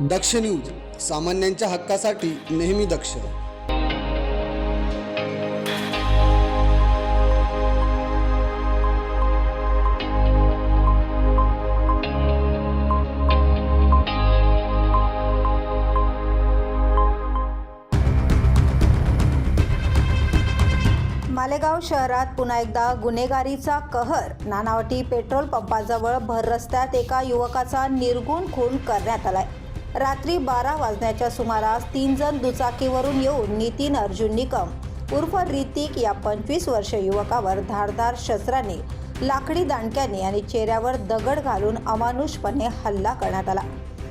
दक्ष news सामान्यांच्या हक्कासाठी नेहमी दक्ष. मालेगाव शहरात पुन्हा एकदा गुन्हेगारीचा कहर. नानावटी पेट्रोल पंपाजवळ भर रस्त्यात एका युवकाचा निर्गुण खून करण्यात आलाय. रात्री बारा वाजण्याच्या सुमारास तीन जण दुचाकीवरून येऊन नितीन अर्जुन निकम उर्फ ऋतिक या पंचवीस वर्ष युवकावर धारदार शस्त्राने लाकडी दांडक्याने आणि चेहऱ्यावर दगड घालून अमानुषपणे हल्ला करण्यात आला.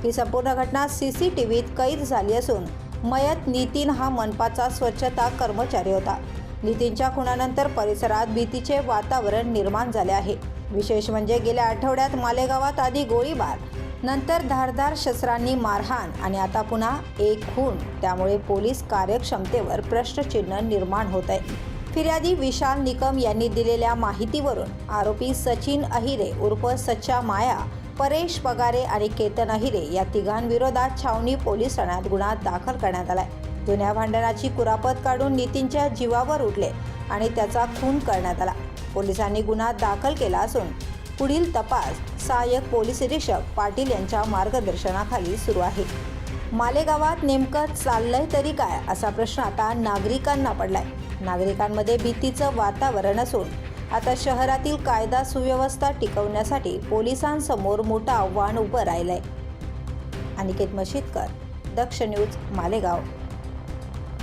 ही संपूर्ण घटना सी सी टी व्हीत कैद झाली असून मयत नितीन हा मनपाचा स्वच्छता कर्मचारी होता. नितीनच्या खुनानंतर परिसरात भीतीचे वातावरण निर्माण झाले आहे. विशेष म्हणजे गेल्या आठवड्यात मालेगावात आधी गोळीबार नंतर धारदार शस्त्रांनी मारहाण आणि आता पुन्हा एक खून. त्यामुळे पोलीस कार्यक्षमतेवर प्रश्नचिन्ह निर्माण होत आहे. फिर्यादी विशाल निकम यांनी दिलेल्या माहितीवरून आरोपी सचिन अहिरे उर्फ सच्चा माया परेश पगारे आणि केतन अहिरे या तिघांविरोधात छावणी पोलीस ठाण्यात गुन्हा दाखल करण्यात आलाय. जुन्या भांडणाची कुरापत काढून नितीनच्या जीवावर उठले आणि त्याचा खून करण्यात आला. पोलिसांनी गुन्हा दाखल केला असून पुढील तपास सहाय्यक पोलीस निरीक्षक पाटील यांच्या मार्गदर्शनाखाली सुरू आहे. मालेगावात नेमकं चाललंय तरी काय असा प्रश्न आता नागरिकांना पडलाय. नागरिकांमध्ये भीतीचं वातावरण असून आता शहरातील कायदा सुव्यवस्था टिकवण्यासाठी पोलिसांसमोर मोठं आव्हान उभं राहिलंय. अनिकेत मशीदकर दक्ष न्यूज मालेगाव.